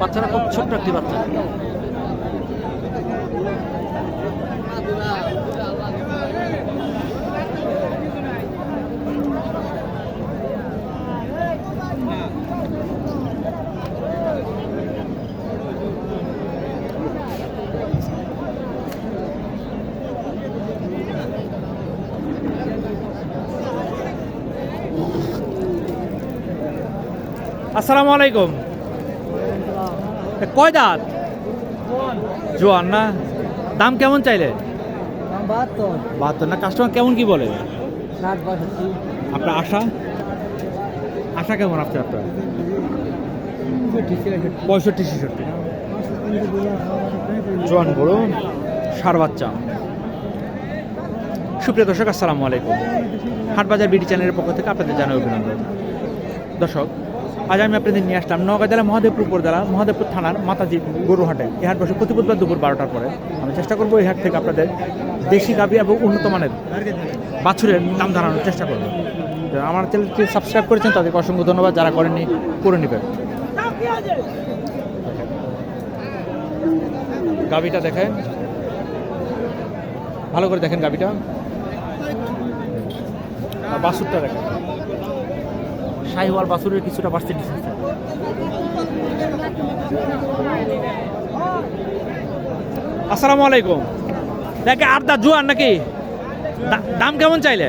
বাচ্চারা খুব ছোট্ট একটি বাচ্চা। আসসালামু আলাইকুম। কয় দাঁত? জোয়ান না? দাম কেমন চাইলে? বাহাত্তর। না? কাস্টমার কেমন কি বলে? আপনার আশা? আশা কেমন আপনি আপনার? পঁয়ষট্টি ছেষট্টি জোয়ান গরু সার বাচ্চা। সুপ্রিয় দর্শক আসসালামু আলাইকুম। হাটবাজার বিডি চ্যানেলের পক্ষ থেকে আপনাদের জানাই অভিনন্দন। দর্শক আজ আমি আপনাদের নিয়ে আসলাম নওগাঁ জেলা মহাদেবপুর উপজেলা, মহাদেবপুর থানার মাতাজি গরুহাটে। এই হাট বসে প্রতি বুধবার দুপুর বারোটার পরে। আমি চেষ্টা করব এই হাট থেকে আপনাদের দেশি গাভি এবং উন্নত মানের বাছুরের দাম জানানোর চেষ্টা করব। আমার চ্যানেলটি সাবস্ক্রাইব করেছেন, তাদেরকে অসংখ্য ধন্যবাদ, যারা করেননি, করে নেবেন। গাভিটা দেখেন। ভালো করে দেখেন গাভিটা। আর বাছুরটা দেখেন। শাহিওয়াল বাছুরের কিছুটা বাড়তে ডিসেন্স আসসালামু আলাইকুম। দেখে আটটা জোয়ান নাকি? দাম কেমন চাইলে?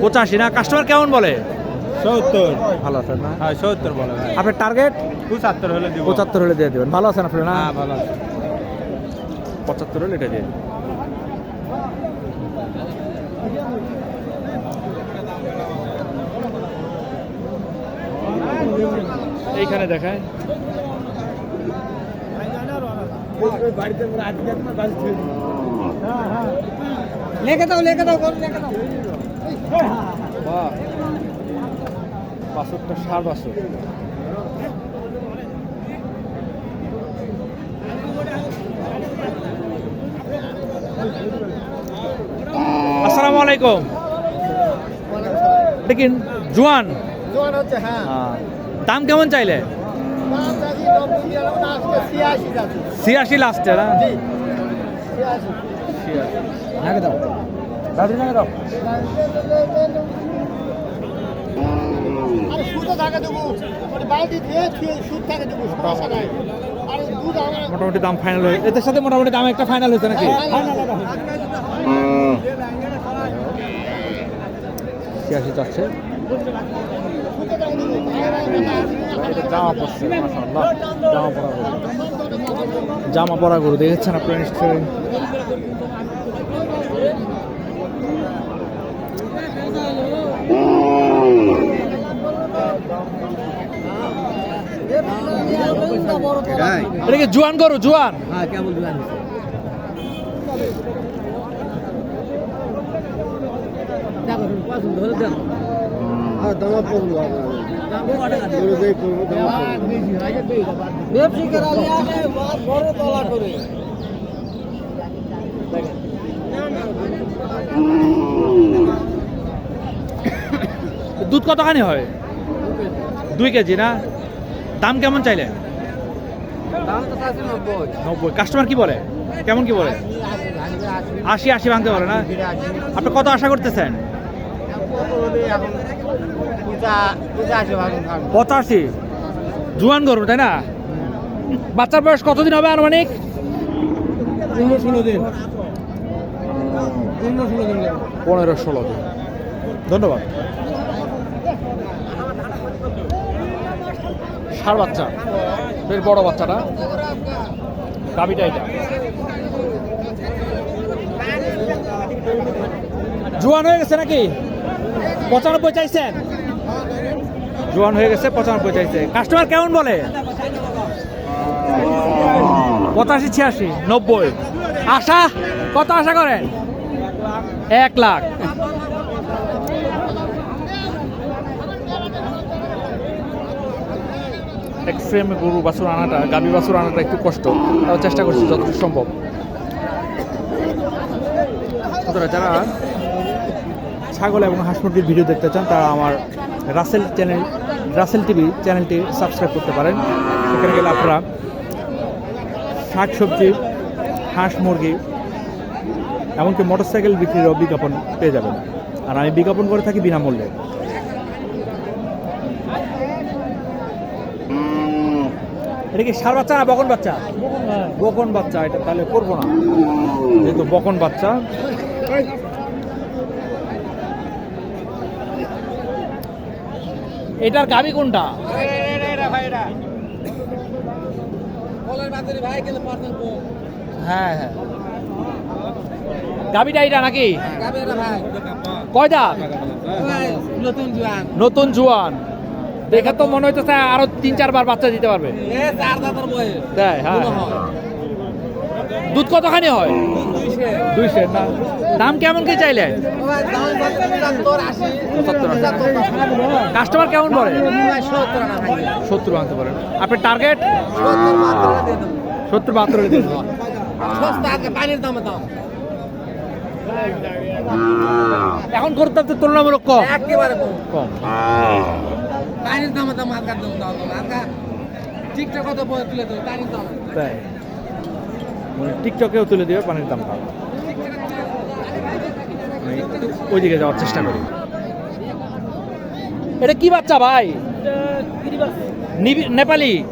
পঁচাশি না? কাস্টমার কেমন বলে? সত্তর। ভালো আছেন না? হ্যাঁ সত্তর বলে আপনার টার্গেট পঁচাত্তর হলে পঁচাত্তর হলে দিয়ে দেবেন। ভালো আছেন আপনি না? হ্যাঁ ভালো আছে। পঁচাত্তর হলে এটা দিয়ে এইখানে দেখায়। লেখে দাও লেখে দাও গরু লেখে দাও। বাহ। সার বাছর আসসালামু আলাইকুম। দেখিন জোয়ান? জোয়ান হচ্ছে হ্যাঁ। আহ, দাম কেমন চাইলে? ছিয়াশি লাস্টে না? মানে মোটামুটি দাম ফাইনাল হয়ে এদের সাথে মোটামুটি দাম একটা ফাইনাল হয়েছে নাকি? ছিয়াশি যাচ্ছে। জামা পড়ছে মাশাআল্লাহ জামা পরা গরু। জামা পরা গরু দেখেছেন আপনারা নিশ্চয়ই? এটা কি জোয়ান গরু জোয়ান? হ্যাঁ কেমন জোয়ান দেখো পছন্দ হলে দেখো আর দামা পড়ল দুধ কতখানি হয়? দুই কেজি, না? দাম কেমন চাইলে? দাম তো আছে নব্বই। নব্বই কাস্টমার কি বলে? কেমন কি বলে? আশি আশি ভাঙতে বলে না? আপনি কত আশা করতেছেন? পঁচাশি। জুয়ান গরু তাই না? বাচ্চার বয়স কতদিন হবে আনুমানিক? পনেরো ষোলো দিন। পনেরো ষোলো দিন। পনেরো ষোলো ধন্যবাদ। ষাড় বাচ্চা। বেশ বড় বাচ্চাটা। গাবিটা এটা। জোয়ান হয়ে গেছে নাকি? পঁচানব্বই চাইছেন। জোয়ান হয়ে গেছে পঁচানব্বই চাইছে। কাস্টমার কেমন বলে? পঁচাশি ছিয়াশি নব্বই। আশা? কত আশা করেন? এক লাখ। এক ফ্রেমে গরু বাছুর আনাটা গাভী বাছুর আনাটা একটু কষ্ট। তাও চেষ্টা করছি যতটুকু সম্ভব। যারা ছাগল এবং হাঁস মুরগির ভিডিও দেখতে চান তারা আমার রাসেল চ্যানেল, রাসেল টিভি চ্যানেলটি সাবস্ক্রাইব করতে পারেন। সেখানে গেলে আপনারা শাক সবজি, হাঁস মুরগি, এমনকি মোটরসাইকেল বিক্রিরও বিজ্ঞাপন পেয়ে যাবেন। আর আমি বিজ্ঞাপন করে থাকি বিনামূল্যে। এটা কি সার বাচ্চা না বকন বাচ্চা? বকন বাচ্চা, এটা তাহলে করব না। যেহেতু বকন বাচ্চা এটার গাবি কোনটা? হ্যাঁ হ্যাঁ। গাবিটা এটা নাকি? কয় দাঁত? নতুন জোয়ান। নতুন জুয়ান দেখে তো মনে হইতেছে আরও তিন চারবার বাচ্চা দিতে পারবে। তাই হ্যাঁ। দুধ কতখানি হয়? দুইশো না। দাম কেমন কি চাইলে? কাস্টমার কেমন বলে সত্তর আনতে পারেন আপনার টার্গেট সত্তর বাহাত্তর। পানির দাম দাম এখন করতে তো তুলনামূলক কম। একেবারে কম। কম। পানির দাম দাম আজকার দাম দাম আজকাল ঠিকঠাক কত তুলে দেবো পানির দাম। তাই। মানে টিকটকেও তুলে দেবে পানির দামটা আমি একটু ওইদিকে যাওয়ার চেষ্টা করি। এটা কি বাচ্চা ভাই? নিবি- নেপালি?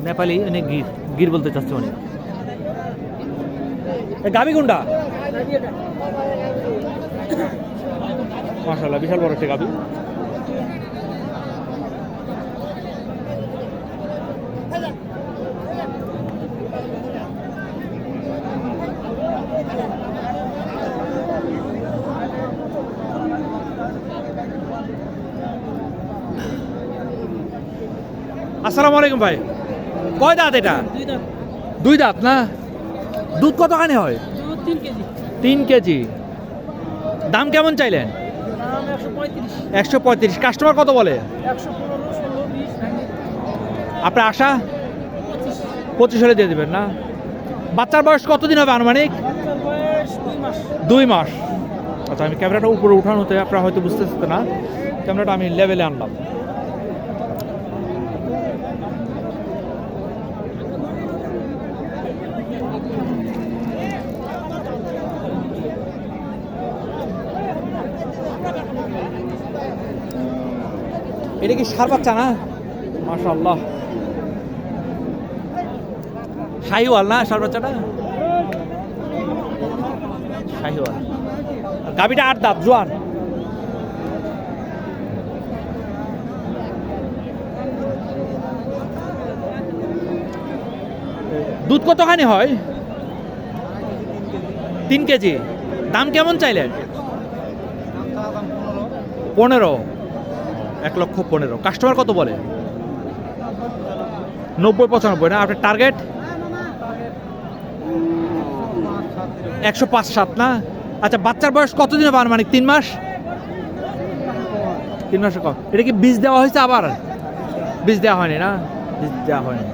নেপালি অনেক গির। গির বলতে চাচ্ছে অনেক। গাবি গুন্ডা? মাশাল্লাহ বিশাল বড় একটা গাবি। আসসালামু আলাইকুম ভাই। কয় দাঁত এটা? দুই দাঁত। না? দুধ কতখানি হয়? তিন কেজি। দাম কেমন চাইলেন? একশো পঁয়ত্রিশ। কাস্টমার কত বলে? আপনার আশা? পঁচিশ। হলে দিয়ে দেবেন না? বাচ্চার বয়স কতদিন হবে আনুমানিক? দুই মাস। আচ্ছা আমি ক্যামেরাটা উপরে উঠানোতে আপনারা হয়তো বুঝতেছেন না। ক্যামেরাটা আমি লেভেলে আনলাম। এটা কি সার বাচ্চা না? মাশাল্লাহ শাহিওয়াল না সার বাচ্চাটা? শাহিওয়াল। গাবিটা আট দাঁত, জোয়ান। দুধ কতখানি হয়? তিন কেজি। দাম কেমন চাইলেন? পনেরো। এক লক্ষ পনেরো। কাস্টমার কত বলে? নব্বই, পঁচানব্বই, না? আপনার টার্গেট একশো পাঁচ, সাত, না? আচ্ছা বাচ্চার বয়স কতদিন হবে মানে তিন মাস? তিন মাসে কম। এটা কি বীজ দেওয়া হয়েছে আবার? বীজ দেওয়া হয়নি, না? বীজ দেওয়া হয়নি।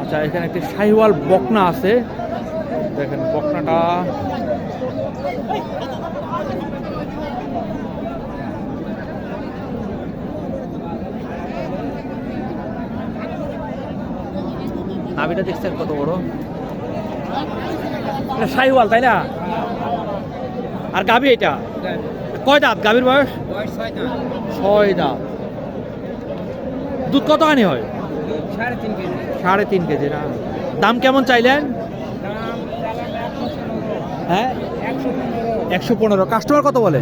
আচ্ছা এখানে একটি শাহিওয়াল বকনা আছে। দেখেন, বকনাটা নাভিটা দেখছেন কত বড়? শাহিওয়াল, তাই না? আর গাভি এটা? কয় দাঁত? গাভীর বয়স? ছয় দাঁত। দুধ কতখানি হয়? সাড়ে তিন কেজি না? দাম কেমন চাইলেন? হ্যাঁ? একশো পনেরো। কাস্টমার কত বলে?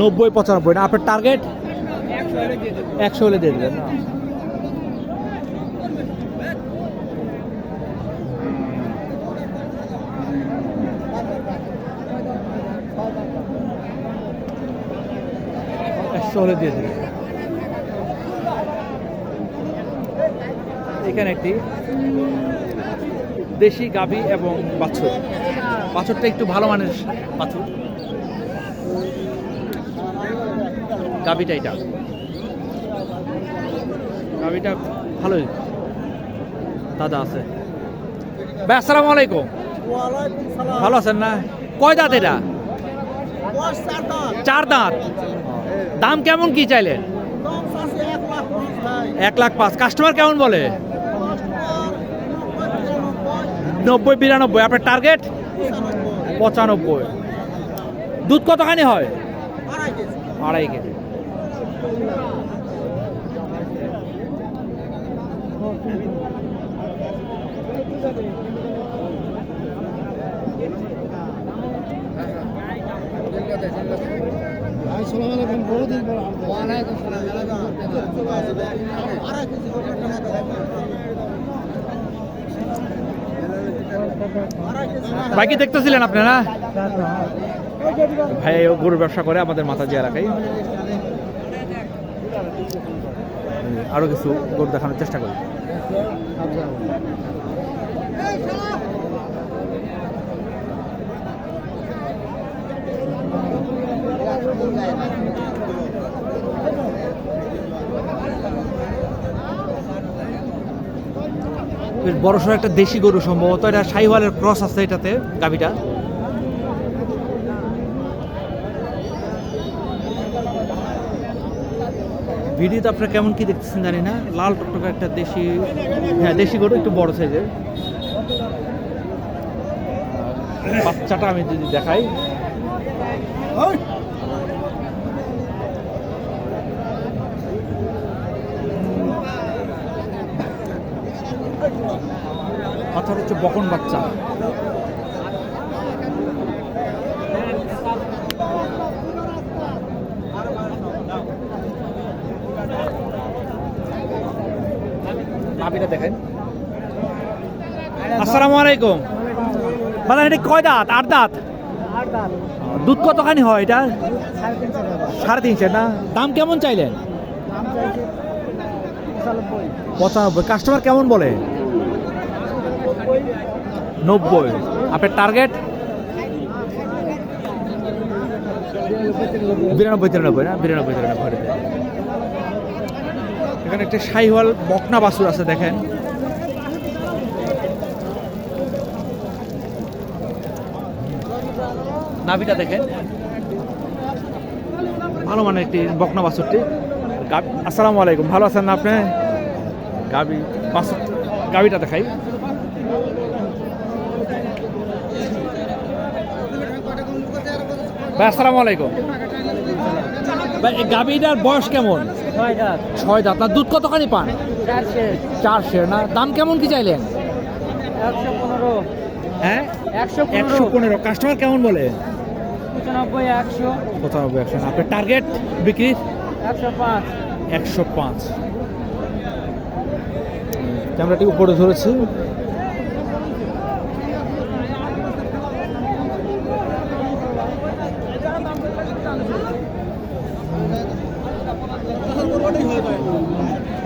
নব্বই, পঁচানব্বই। না, আপনার টার্গেট? একশো হলে দিয়ে দেবেন না। একশো হলে দিয়ে এখানে একটি দেশি গাভী এবং বাছুর। বাছুরটা একটু ভালো মানের বাছুর। গাবিটা এটা। গাবিটা ভালোই। দাদা আছে। ভাই আসসালামু আলাইকুম। ভালো আছেন না? কয় দাঁত এটা? চার দাঁত। দাম কেমন কি চাইলেন? এক লাখ পাঁচ। কাস্টমার কেমন বলে? নব্বই, বিরানব্বই। আপনার টার্গেট? পঁচানব্বই। দুধ কতখানি হয়? আড়াই কেজি। বাইকে দেখতেছিলেন আপনারা ভাই ও গরুর ব্যবসা করে আমাদের মাথা যে এলাকায়। আরও কিছু গরু দেখানোর চেষ্টা করি। বড়সড় একটা দেশি গরু সম্ভবত, এটা শাহিওয়ালের ক্রস আছে এটাতে, গাভিটা। ভিডিওতে আপনারা কেমন কি দেখতেছেন জানি না, লাল টকটকে একটা দেশি হ্যাঁ দেশি গরু, একটু বড় সাইজের। বাচ্চাটা আমি যদি দেখাই বাচ্চাটা হচ্ছে বকন বাচ্চা। নাবিটা দেখেন। আসসালামু আলাইকুম। দাদা এটা কয় দাঁত? আট দাঁত? দুধ কতখানি হয় এটা? সাড়ে তিনশো না? দাম কেমন চাইলেন? পঁচানব্বই। কাস্টমার কেমন বলে? নব্বই। আপনার টার্গেট বিরানব্বই, তিরানব্বই না? বিরানব্বই, তিরানব্বই। এখানে একটা শাহিওয়াল বকনা বাসুর আছে, দেখেন। নাভিটা দেখেন। ভালো মানে একটি বকনা বাসুরটি আসসালামু আলাইকুম। ভালো আছেন না আপনি? গাবি বাসুর গাবিটা দেখাই। ভাই আসসালামু আলাইকুম। ভাই এই গাবিটার বয়স কেমন? ছয় দাঁত। না দুধ কতখানি পান? চার শের। না? দাম কেমন কি চাইলেন? একশো পনেরো। হ্যাঁ? একশো একশো পনেরো। কাস্টমার কেমন বলে? পঁচানব্বই একশো। পঁচানব্বই একশো আপনার টার্গেট বিক্রির একশো পাঁচ। একশো পাঁচ। ক্যামেরাটি উপরে ধরেছি।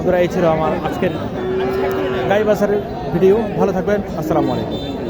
বন্ধুরা এই ছিল আমার আজকের গাই বাসার ভিডিও। ভালো থাকবেন। আসসালামু আলাইকুম।